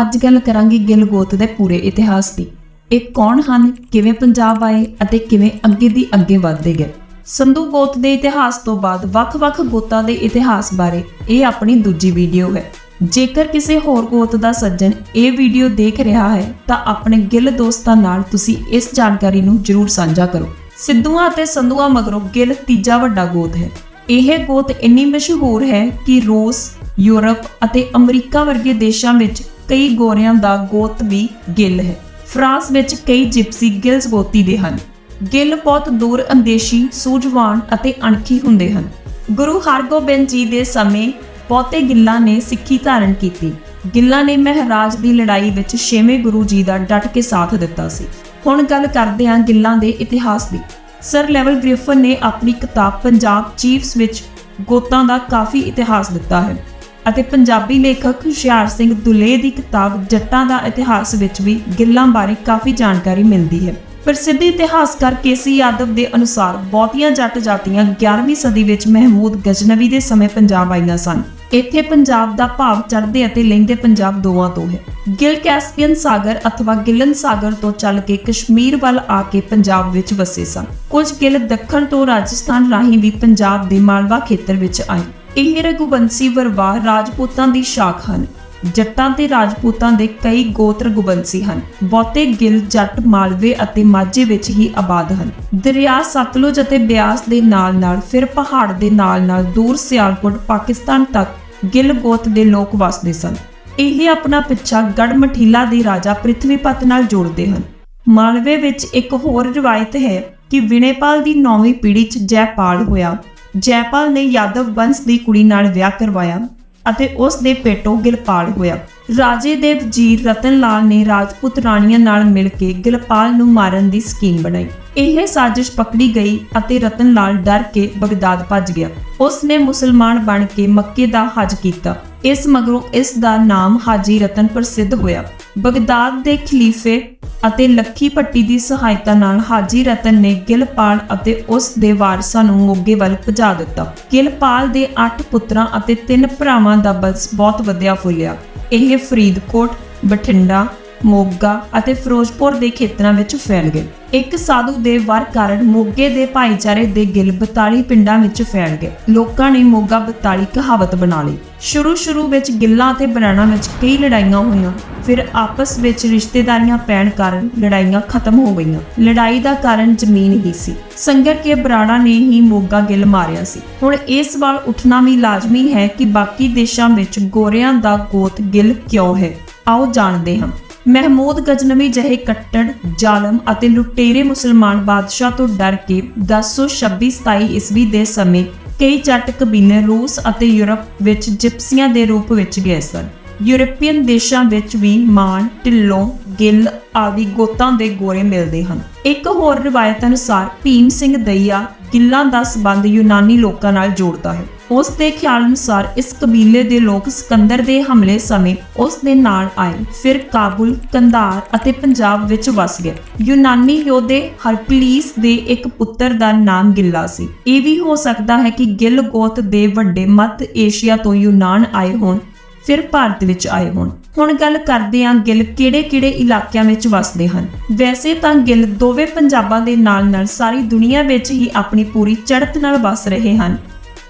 ਅੱਜ ਗੱਲ ਕਰਾਂਗੇ ਗਿੱਲ ਗੋਤ ਦੇ ਪੂਰੇ ਇਤਿਹਾਸ ਦੀ। ਇਹ ਕੌਣ ਹਨ, ਕਿਵੇਂ ਪੰਜਾਬ ਆਏ ਅਤੇ ਕਿਵੇਂ ਅੱਗੇ ਦੀ ਅੱਗੇ ਵਧਦੇ ਗਏ? ਸੰਧੂ ਗੋਤ ਦੇ ਇਤਿਹਾਸ ਤੋਂ ਬਾਅਦ ਵੱਖ-ਵੱਖ ਗੋਤਾਂ ਦੇ ਇਤਿਹਾਸ ਬਾਰੇ ਇਹ ਆਪਣੀ ਦੂਜੀ ਵੀਡੀਓ ਹੈ। ਜੇਕਰ ਕਿਸੇ ਹੋਰ ਗੋਤ ਦਾ ਸੱਜਣ ਇਹ ਵੀਡੀਓ ਦੇਖ ਰਿਹਾ ਹੈ, ਤਾਂ ਆਪਣੇ ਗਿੱਲ ਦੋਸਤਾਂ ਨਾਲ ਤੁਸੀਂ ਇਸ ਜਾਣਕਾਰੀ ਨੂੰ ਜਰੂਰ ਸਾਂਝਾ ਕਰੋ। ਸਿੱਧੂਆਂ ਅਤੇ ਸੰਧੂਆਂ ਮਗਰੋਂ ਗਿੱਲ ਤੀਜਾ ਵੱਡਾ ਗੋਤ ਹੈ। ਇਹ ਗੋਤ ਇੰਨੀ ਮਸ਼ਹੂਰ ਹੈ ਕਿ ਰੂਸ, ਯੂਰਪ ਅਤੇ ਅਮਰੀਕਾ ਵਰਗੇ ਦੇਸ਼ਾਂ ਵਿੱਚ ਕਈ ਗੋਰਿਆਂ ਦਾ ਗੋਤ ਵੀ ਗਿੱਲ ਹੈ। ਫਰਾਂਸ ਵਿੱਚ ਕਈ ਜਿਪਸੀ ਗਿਲਸ ਗੋਤੀ ਦੇ ਹਨ। ਗਿੱਲ ਬਹੁਤ ਦੂਰ ਅੰਦੇਸ਼ੀ, ਸੂਝਵਾਨ ਅਤੇ ਅਣਖੀ ਹੁੰਦੇ ਹਨ। ਗੁਰੂ ਹਰਗੋਬਿੰਦ ਜੀ ਦੇ ਸਮੇਂ ਬਹੁਤੇ ਗਿੱਲਾਂ ਨੇ ਸਿੱਖੀ ਧਾਰਨ ਕੀਤੀ। ਗਿੱਲਾਂ ਨੇ ਮਹਾਰਾਜ ਦੀ ਲੜਾਈ ਵਿੱਚ ਛੇਵੇਂ ਗੁਰੂ ਜੀ ਦਾ ਡਟ ਕੇ ਸਾਥ ਦਿੱਤਾ ਸੀ। ਹੁਣ ਗੱਲ ਕਰਦੇ ਹਾਂ ਗਿੱਲਾਂ ਦੇ ਇਤਿਹਾਸ ਦੀ। ਸਰ ਲੈਵਲ ਗ੍ਰਿਫਨ ਨੇ ਆਪਣੀ ਕਿਤਾਬ ਪੰਜਾਬ ਚੀਫਸ ਵਿੱਚ ਗੋਤਾਂ ਦਾ ਕਾਫੀ ਇਤਿਹਾਸ ਦਿੱਤਾ ਹੈ। ਅਤੇ ਪੰਜਾਬੀ ਲੇਖਕ ਹੁਸ਼ਿਆਰ ਸਿੰਘ ਦੁਲੇ ਦੀ ਕਿਤਾਬ ਜੱਟਾਂ ਦਾ ਇਤਿਹਾਸ ਵਿੱਚ ਵੀ ਗਿੱਲਾਂ ਬਾਰੇ ਕਾਫੀ ਜਾਣਕਾਰੀ ਮਿਲਦੀ ਹੈ। ਪ੍ਰਸਿੱਧ ਇਤਿਹਾਸਕਾਰ ਕੇਸੀ ਯਾਦਵ ਦੇ ਅਨੁਸਾਰ ਬਹੁਤੀਆਂ ਜੱਟ ਜਾਤੀਆਂ 11ਵੀਂ ਸਦੀ ਵਿੱਚ ਮਹਿਮੂਦ ਗਜਨਵੀ ਦੇ ਸਮੇਂ ਪੰਜਾਬ ਆਈਆਂ ਸਨ। ਇੱਥੇ ਪੰਜਾਬ ਦਾ ਭਾਵ ਚੜ੍ਹਦੇ ਅਤੇ ਲਹਿੰਦੇ ਪੰਜਾਬ ਦੋਵਾਂ ਤੋਂ ਹੈ। ਗਿਲ ਕੈਸਪੀਅਨ ਸਾਗਰ ਅਥਵਾ ਗਿਲਨ ਸਾਗਰ ਤੋਂ ਚੱਲ ਕੇ ਕਸ਼ਮੀਰ ਵੱਲ ਆ ਕੇ ਪੰਜਾਬ ਵਿੱਚ ਵਸੇ ਸਨ। ਕੁਝ ਗਿਲ ਦੱਖਣ ਤੋਂ ਰਾਜਸਥਾਨ ਰਾਹੀਂ ਵੀ ਪੰਜਾਬ ਦੇ ਮਾਲਵਾ ਖੇਤਰ ਵਿੱਚ ਆਏ। ਇਹ ਰਘੁਬੰਸੀ ਵਰਵਾ ਰਾਜਪੂਤਾਂ ਦੀ ਸ਼ਾਖ ਹਨ। ਜੱਟਾਂ ਤੇ ਰਾਜਪੂਤਾਂ ਦੇ ਕਈ ਗੋਤਰ ਗੁਬੰਸੀ ਹਨ। ਬਹੁਤੇ ਗਿੱਲ, ਜੱਟ, ਮਾਲਵੇ ਅਤੇ ਮਾਝੇ ਵਿੱਚ ਹੀ ਆਬਾਦ ਹਨ। ਦਰਿਆ, ਸਤਲੁਜ ਅਤੇ ਬਿਆਸ ਦੇ ਨਾਲ-ਨਾਲ, ਫਿਰ ਪਹਾੜ ਦੇ ਨਾਲ-ਨਾਲ ਦੂਰ ਸਿਆਲਕੋਟ, ਪਾਕਿਸਤਾਨ ਤੱਕ ਗਿੱਲ ਗੋਤ ਦੇ ਲੋਕ ਵਸਦੇ ਸਨ। ਇਹ ਆਪਣਾ ਪਿੱਛਾ ਗੜ ਮਠੀਲਾ ਦੇ ਰਾਜਾ ਪ੍ਰਿਥਵੀਪਤ ਨਾਲ ਜੋੜਦੇ ਹਨ। ਮਾਲਵੇ ਵਿੱਚ ਇੱਕ ਹੋਰ ਰਵਾਇਤ ਹੈ ਕਿ ਵਿਣੇਪਾਲ ਦੀ 9ਵੀਂ ਪੀੜ੍ਹੀ 'ਚ ਜੈਪਾਲ ਹੋਇਆ। ਜੈਪਾਲ ਨੇ ਯਾਦਵ ਵੰਸ਼ ਦੀ ਕੁੜੀ ਨਾਲ ਵਿਆਹ ਕਰਵਾਇਆ ਅਤੇ ਉਸ ਦੇ ਪੇਟੋਂ ਗਿਲਪਾਲ ਹੋਇਆ। ਰਾਜੇ ਦੇ ਵਜ਼ੀਰ ਰਤਨ ਲਾਲ ਨੇ ਰਾਜਪੂਤ ਰਾਣੀਆਂ ਨਾਲ ਮਿਲ ਕੇ ਗਿਲਪਾਲ ਨੂੰ ਮਾਰਨ ਦੀ ਸਕੀਮ ਬਣਾਈ। ਇਹ ਸਾਜ਼ਿਸ਼ ਪਕੜੀ ਗਈ ਅਤੇ ਰਤਨ ਲਾਲ ਡਰ ਕੇ ਬਗਦਾਦ ਭੱਜ ਗਿਆ। ਉਸ ਨੇ ਮੁਸਲਮਾਨ ਬਣ ਕੇ ਮੱਕੇ ਦਾ ਹਜ ਕੀਤਾ। ਇਸ ਮਗਰੋਂ ਇਸ ਦਾ ਨਾਮ ਹਾਜੀ ਰਤਨ ਪ੍ਰਸਿੱਧ ਹੋਇਆ। ਬਗਦਾਦ ਦੇ ਖਲੀਫੇ ਅਤੇ ਲੱਖੀ ਭੱਟੀ ਦੀ ਸਹਾਇਤਾ ਨਾਲ ਹਾਜੀ ਰਤਨ ਨੇ ਗਿਲਪਾਲ ਅਤੇ ਉਸ ਦੇ ਵਾਰਸਾਂ ਨੂੰ ਮੋਗੇ ਵੱਲ ਭਜਾ ਦਿੱਤਾ। ਗਿਲਪਾਲ ਦੇ 8 ਪੁੱਤਰਾਂ ਅਤੇ 3 ਭਰਾਵਾਂ ਦਾ ਬੰਸ ਬਹੁਤ ਵਧਿਆ ਫੁੱਲਿਆ। ਇਹ ਫਰੀਦਕੋਟ, ਬਠਿੰਡਾ ਮੋਗਾ ਅਤੇ ਫਿਰੋਜ਼ਪੁਰ ਦੇ ਖੇਤਰਾਂ ਵਿੱਚ ਫੈਲ ਗਏ। ਇੱਕ ਸਾਧੂ ਦੇ ਵਰ ਕਾਰਨ ਮੋਗੇ ਦੇ ਭਾਈਚਾਰੇ ਦੇ ਗਿਲ 42 ਪਿੰਡਾਂ ਵਿੱਚ ਫੈਲ ਗਏ। ਲੋਕਾਂ ਨੇ ਮੋਗਾ 42 ਕਹਾਵਤ ਬਣਾ ਲਈ। ਸ਼ੁਰੂ ਸ਼ੁਰੂ ਵਿੱਚ ਗਿੱਲਾਂ ਅਤੇ ਬਰਾਣਾ ਵਿੱਚ ਕਈ ਲੜਾਈਆਂ ਹੋਈਆਂ। ਫਿਰ ਆਪਸ ਵਿੱਚ ਰਿਸ਼ਤੇਦਾਰੀਆਂ ਪੈਣ ਕਾਰਨ ਲੜਾਈਆਂ ਖਤਮ ਹੋ ਗਈਆਂ। ਲੜਾਈ ਦਾ ਕਾਰਨ ਜ਼ਮੀਨ ਹੀ ਸੀ। ਸੰਗਰ ਕੇ ਬਰਾਣਾ ਨੇ ਹੀ ਮੋਗਾ ਗਿੱਲ ਮਾਰਿਆ ਸੀ। ਹੁਣ ਇਹ ਸਵਾਲ ਉੱਠਣਾ ਵੀ ਲਾਜ਼ਮੀ ਹੈ ਕਿ ਬਾਕੀ ਦੇਸ਼ਾਂ ਵਿੱਚ ਗੋਰਿਆਂ ਦਾ ਗੋਤ ਗਿੱਲ ਕਿਉਂ ਹੈ? ਆਓ ਜਾਣਦੇ ਹਾਂ। ਮਹਿਮੂਦ ਗਜਨਵੀ ਜਿਹੇ ਕੱਟੜ, ਜ਼ਾਲਮ ਅਤੇ ਲੁਟੇਰੇ ਮੁਸਲਮਾਨ ਬਾਦਸ਼ਾਹ ਤੋਂ ਡਰ ਕੇ 1026-27 ਈਸਵੀ ਦੇ ਸਮੇਂ ਕਈ ਜੱਟ ਕਬੀਲੇ ਰੂਸ ਅਤੇ ਯੂਰਪ ਵਿੱਚ ਜਿਪਸੀਆਂ ਦੇ ਰੂਪ ਵਿੱਚ ਗਏ ਸਨ। ਯੂਰਪੀਅਨ ਦੇਸ਼ਾਂ ਵਿੱਚ ਵੀ ਮਾਨ ਢਿੱਲੋਂ, ਗਿੱਲ ਆਦਿ ਗੋਤਾਂ ਦੇ ਗੋਰੇ ਮਿਲਦੇ ਹਨ। ਇੱਕ ਹੋਰ ਰਿਵਾਇਤ ਅਨੁਸਾਰ ਭੀਮ ਸਿੰਘ ਦਈਆ ਗਿੱਲਾਂ ਦਾ ਸਬੰਧ ਯੂਨਾਨੀ ਲੋਕਾਂ ਨਾਲ ਜੋੜਦਾ ਹੈ। ਉਸ ਦੇ ਖਿਆਲ ਅਨੁਸਾਰ ਇਸ ਕਬੀਲੇ ਦੇ ਲੋਕ ਸਿਕੰਦਰ ਦੇ ਹਮਲੇ ਸਮੇਂ ਉਸ ਦੇ ਨਾਲ ਆਏ। ਫਿਰ ਕਾਬੁਲ, ਕੰਧਾਰ ਅਤੇ ਪੰਜਾਬ ਵਿੱਚ ਵਸ ਗਏ। ਯੂਨਾਨੀ ਯੋਧੇ ਹਰਪਲੀਸ ਦੇ ਇੱਕ ਪੁੱਤਰ ਦਾ ਨਾਮ ਗਿੱਲਾ ਸੀ। ਇਹ ਵੀ ਹੋ ਸਕਦਾ ਹੈ ਕਿ ਗਿੱਲ ਗੋਤ ਦੇ ਵੱਡੇ ਮੱਧ ਏਸ਼ੀਆ ਤੋਂ ਯੂਨਾਨ ਆਏ ਹੋਣ। ਫਿਰ ਭਾਰਤ ਵਿੱਚ ਆਏ ਹੋਣ। ਹੁਣ ਗੱਲ ਕਰਦੇ ਹਾਂ ਗਿੱਲ ਕਿਹੜੇ-ਕਿਹੜੇ ਇਲਾਕਿਆਂ ਵਿੱਚ ਵਸਦੇ ਹਨ। ਵੈਸੇ ਤਾਂ ਗਿੱਲ ਦੋਵੇਂ ਪੰਜਾਬਾਂ ਦੇ ਨਾਲ-ਨਾਲ ਸਾਰੀ ਦੁਨੀਆ ਵਿੱਚ ਹੀ ਆਪਣੀ ਪੂਰੀ ਚੜ੍ਹਤ ਨਾਲ ਵਸ ਰਹੇ ਹਨ।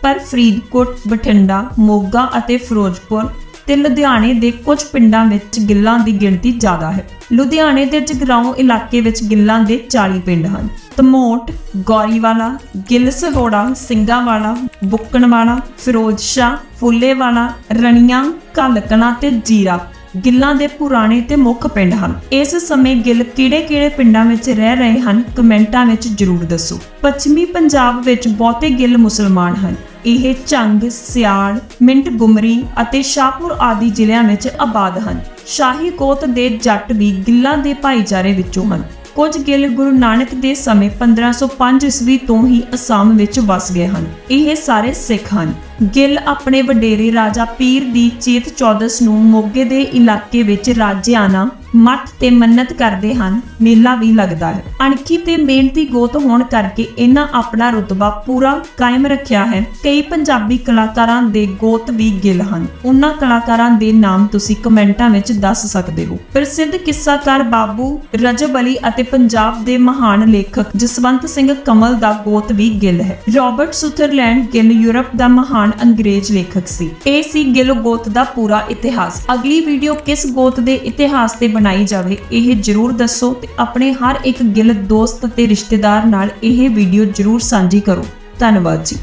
ਪਰ ਫਰੀਦਕੋਟ, ਬਠਿੰਡਾ, ਮੋਗਾ ਅਤੇ ਫਿਰੋਜ਼ਪੁਰ ਤੇ ਲੁਧਿਆਣੇ ਦੇ ਕੁਝ ਪਿੰਡਾਂ ਵਿੱਚ ਗਿੱਲਾਂ ਦੀ ਗਿਣਤੀ ਜ਼ਿਆਦਾ ਹੈ। ਲੁਧਿਆਣੇ ਦੇ ਜਗਰਾਉਂ ਇਲਾਕੇ ਵਿੱਚ ਗਿੱਲਾਂ ਦੇ 40 ਪਿੰਡ ਹਨ। ਤਮੋਟ, ਗੌਰੀਵਾਲਾ, ਗਿੱਲ ਸਹੋੜਾ, ਸਿੰਘਾਵਾਲਾ, ਬੁੱਕਣਵਾਲਾ ਫਿਰੋਜ਼ਸ਼ਾ ਫੁੱਲੇਵਾਲਾ, ਰਣੀਆਂ ਕਲਕਣਾ ਤੇ ਜੀਰਾ ਗਿੱਲਾਂ ਦੇ ਪੁਰਾਣੇ ਤੇ ਮੁੱਖ ਪਿੰਡ ਹਨ। ਇਸ ਸਮੇਂ ਗਿੱਲ ਕਿਹੜੇ-ਕਿਹੜੇ ਪਿੰਡਾਂ ਵਿੱਚ ਰਹਿ ਰਹੇ ਹਨ, ਕਮੈਂਟਾਂ ਵਿੱਚ ਜਰੂਰ ਦੱਸੋ। ਪੱਛਮੀ ਪੰਜਾਬ ਵਿੱਚ ਬਹੁਤੇ ਗਿੱਲ ਮੁਸਲਮਾਨ ਹਨ। ਇਹ ਝੰਗ, ਸਿਆਲ, ਮਿੰਟ ਗੁਮਰੀ ਅਤੇ ਸ਼ਾਹਪੁਰ ਆਦਿ ਜ਼ਿਲ੍ਹਿਆਂ ਵਿੱਚ ਆਬਾਦ ਹਨ। ਸ਼ਾਹੀ ਕੋਤ ਦੇ ਜੱਟ ਵੀ ਗਿੱਲਾਂ ਦੇ ਭਾਈਚਾਰੇ ਵਿੱਚੋਂ ਹਨ। ਕੁਝ ਗਿੱਲ ਗੁਰੂ ਨਾਨਕ ਦੇ ਸਮੇਂ 1505 ਈਸਵੀ ਤੋਂ ਹੀ ਅਸਾਮ ਵਿੱਚ ਵਸ ਗਏ ਹਨ। ਇਹ ਸਾਰੇ ਸਿੱਖ ਹਨ। ਗਿੱਲ ਆਪਣੇ ਵਡੇਰੇ ਰਾਜਾ ਪੀਰ ਦੀ ਚੇਤ ਚੌਦਸ ਨੂੰ ਮੋਗੇ ਦੇ ਇਲਾਕੇ ਵਿੱਚ ਰਾਜਿਆਣਾ ਮੱਠ ਤੇ ਮੰਨਤ ਕਰਦੇ ਹਨ, ਮੇਲਾ ਵੀ ਲੱਗਦਾ ਹੈ। ਅਣਖੀ ਤੇ ਮਿਹਨਤੀ ਗੋਤ ਹੋਣ ਕਰਕੇ ਇਹਨਾਂ ਆਪਣਾ ਰੁਤਬਾ ਪੂਰਾ ਕਾਇਮ ਰੱਖਿਆ ਹੈ। ਕਈ ਪੰਜਾਬੀ ਕਲਾਕਾਰਾਂ ਦੇ ਗੋਤ ਵੀ ਗਿਲ ਹਨ। ਉਹਨਾਂ ਕਲਾਕਾਰਾਂ ਦੇ ਨਾਮ ਤੁਸੀਂ ਕਮੈਂਟਾਂ ਵਿੱਚ ਦੱਸ ਸਕਦੇ ਹੋ। ਪ੍ਰਸਿੱਧ ਕਿੱਸਾਕਾਰ ਬਾਬੂ ਰਜਬ ਅਲੀ ਅਤੇ ਪੰਜਾਬ ਦੇ ਮਹਾਨ ਲੇਖਕ ਜਸਵੰਤ ਸਿੰਘ ਕਮਲ ਦਾ ਗੋਤ ਵੀ ਗਿੱਲ ਹੈ। ਰਾਬਰਟ ਸੁਥਰਲੈਂਡ ਗਿੱਲ ਯੂਰਪ ਦਾ ਮਹਾਨ ਅੰਗਰੇਜ਼ ਲੇਖਕ ਸੀ। ਇਹ ਸੀ ਗਿੱਲ ਗੋਤ ਦਾ ਪੂਰਾ ਇਤਿਹਾਸ। ਅਗਲੀ ਵੀਡੀਓ ਕਿਸ ਗੋਤ ਦੇ ਇਤਿਹਾਸ ਤੇ ਬਣਾਈ ਜਾਵੇ, ਇਹ ਜਰੂਰ ਦੱਸੋ ਤੇ ਆਪਣੇ ਹਰ ਇੱਕ ਗਿੱਲ ਦੋਸਤ ਤੇ ਰਿਸ਼ਤੇਦਾਰ ਨਾਲ ਇਹ ਵੀਡੀਓ ਜਰੂਰ ਸਾਂਝੀ ਕਰੋ। ਧੰਨਵਾਦ ਜੀ।